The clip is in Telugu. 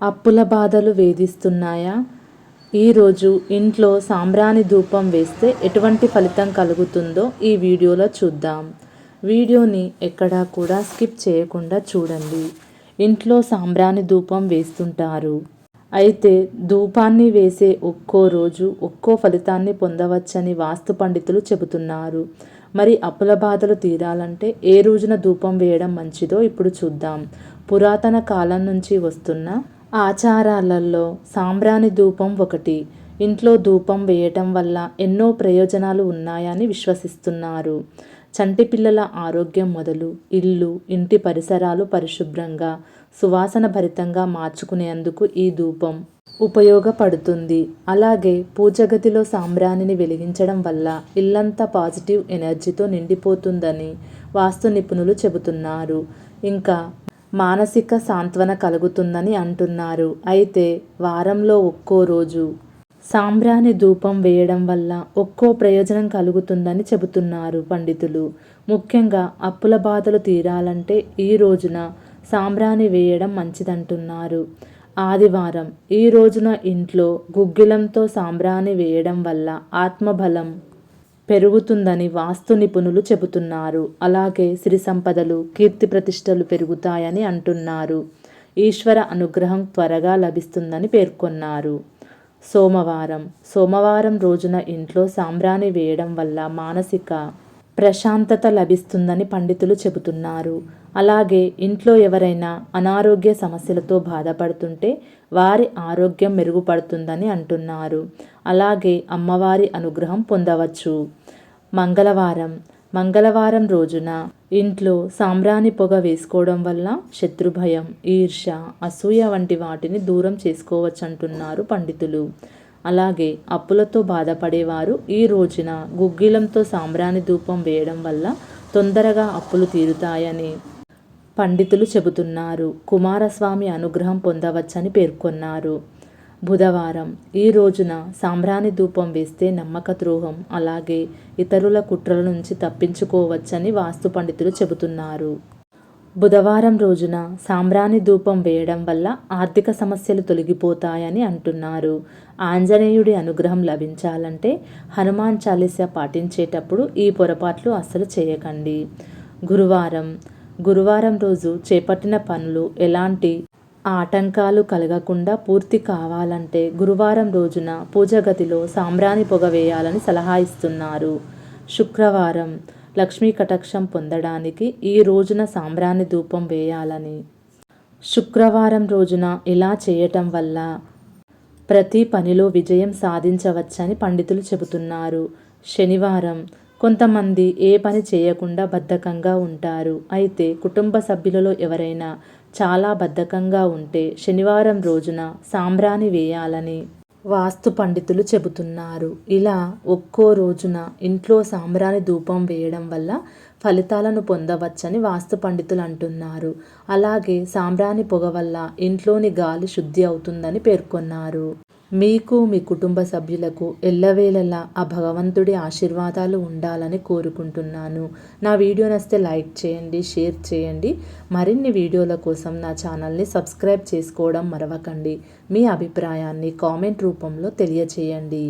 అప్పుల బాధలు వేధిస్తున్నాయా? ఈరోజు ఇంట్లో సాంబ్రాణి ధూపం వేస్తే ఎటువంటి ఫలితం కలుగుతుందో ఈ వీడియోలో చూద్దాం. వీడియోని ఎక్కడా కూడా స్కిప్ చేయకుండా చూడండి. ఇంట్లో సాంబ్రాణి ధూపం వేస్తుంటారు. అయితే ధూపాన్ని వేసే ఒక్కో రోజు ఒక్కో ఫలితాన్ని పొందవచ్చని వాస్తు పండితులు చెబుతున్నారు. మరి అప్పుల బాధలు తీరాలంటే ఏ రోజున ధూపం వేయడం మంచిదో ఇప్పుడు చూద్దాం. పురాతన కాలం నుంచి వస్తున్న ఆచారాలలో సాంబ్రాణి ధూపం ఒకటి. ఇంట్లో ధూపం వేయటం వల్ల ఎన్నో ప్రయోజనాలు ఉన్నాయని విశ్వసిస్తున్నారు. చంటి పిల్లల ఆరోగ్యం మొదలు ఇల్లు ఇంటి పరిసరాలు పరిశుభ్రంగా సువాసన భరితంగా మార్చుకునేందుకు ఈ ధూపం ఉపయోగపడుతుంది. అలాగే పూజగదిలో సాంబ్రాణిని వెలిగించడం వల్ల ఇల్లంతా పాజిటివ్ ఎనర్జీతో నిండిపోతుందని వాస్తు నిపుణులు చెబుతున్నారు. ఇంకా మానసిక సాంత్వన కలుగుతుందని అంటున్నారు. అయితే వారంలో ఒక్కో రోజు సాంబ్రాణి ధూపం వేయడం వల్ల ఒక్కో ప్రయోజనం కలుగుతుందని చెబుతున్నారు పండితులు. ముఖ్యంగా అప్పుల బాధలు తీరాలంటే ఈ రోజున సాంబ్రాణి వేయడం మంచిదంటున్నారు. ఆదివారం ఈ రోజున ఇంట్లో గుగ్గిలంతో సాంబ్రాణి వేయడం వల్ల ఆత్మబలం పెరుగుతుందని వాస్తు నిపుణులు చెబుతున్నారు. అలాగే సిరి సంపదలు కీర్తి ప్రతిష్టలు పెరుగుతాయని అంటున్నారు. ఈశ్వర అనుగ్రహం త్వరగా లభిస్తుందని పేర్కొన్నారు. సోమవారం. సోమవారం రోజున ఇంట్లో సాంబ్రాణి వేయడం వల్ల మానసిక ప్రశాంతత లభిస్తుందని పండితులు చెబుతున్నారు. అలాగే ఇంట్లో ఎవరైనా అనారోగ్య సమస్యలతో బాధపడుతుంటే వారి ఆరోగ్యం మెరుగుపడుతుందని అంటున్నారు. అలాగే అమ్మవారి అనుగ్రహం పొందవచ్చు. మంగళవారం. మంగళవారం రోజున ఇంట్లో సాంబ్రాణి పొగ వేసుకోవడం వల్ల శత్రుభయం ఈర్ష అసూయ వంటి వాటిని దూరం చేసుకోవచ్చు అంటున్నారు పండితులు. అలాగే అప్పులతో బాధపడేవారు ఈ రోజున గుగ్గిలంతో సాంబ్రాణి ధూపం వేయడం వల్ల తొందరగా అప్పులు తీరుతాయని పండితులు చెబుతున్నారు. కుమారస్వామి అనుగ్రహం పొందవచ్చని పేర్కొన్నారు. బుధవారం ఈ రోజున సాంబ్రాణి ధూపం వేస్తే నమ్మక ద్రోహం. అలాగే ఇతరుల కుట్రల నుంచి తప్పించుకోవచ్చని వాస్తు పండితులు చెబుతున్నారు. బుధవారం రోజున సాంబ్రాణి ధూపం వేయడం వల్ల ఆర్థిక సమస్యలు తొలగిపోతాయని అంటున్నారు. ఆంజనేయుడి అనుగ్రహం లభించాలంటే హనుమాన్ చాలీస పాటించేటప్పుడు ఈ పొరపాట్లు అస్సలు చేయకండి. గురువారం గురువారం రోజు చేపట్టిన పనులు ఎలాంటి ఆటంకాలు కలగకుండా పూర్తి కావాలంటే గురువారం రోజున పూజ గదిలో సాంబ్రాణి పొగ వేయాలని సలహా ఇస్తున్నారు. శుక్రవారం లక్ష్మీ కటాక్షం పొందడానికి ఈ రోజున సాంబ్రాణి ధూపం వేయాలని. శుక్రవారం రోజున ఇలా చేయటం వల్ల ప్రతి పనిలో విజయం సాధించవచ్చని పండితులు చెబుతున్నారు. శనివారం కొంతమంది ఏ పని చేయకుండా బద్ధకంగా ఉంటారు. అయితే కుటుంబ సభ్యులలో ఎవరైనా చాలా బద్ధకంగా ఉంటే శనివారం రోజున సాంబ్రాణి వేయాలని వాస్తు పండితులు చెబుతున్నారు. ఇలా ఒక్కో రోజున ఇంట్లో సాంబ్రాణి ధూపం వేయడం వల్ల ఫలితాలను పొందవచ్చని వాస్తు పండితులు అంటున్నారు. అలాగే సాంబ్రాణి పొగ వల్ల ఇంట్లోని గాలి శుద్ధి అవుతుందని పేర్కొన్నారు. మీకు మీ కుటుంబ సభ్యులకు ఎల్లవేళలా ఆ భగవంతుడి ఆశీర్వాదాలు ఉండాలని కోరుకుంటున్నాను. నా వీడియో నస్తే లైక్ చేయండి షేర్ చేయండి. మరిన్ని వీడియోల కోసం నా ఛానల్ని సబ్స్క్రైబ్ చేసుకోవడం మరవకండి. మీ అభిప్రాయాన్ని కామెంట్ రూపంలో తెలియచేయండి.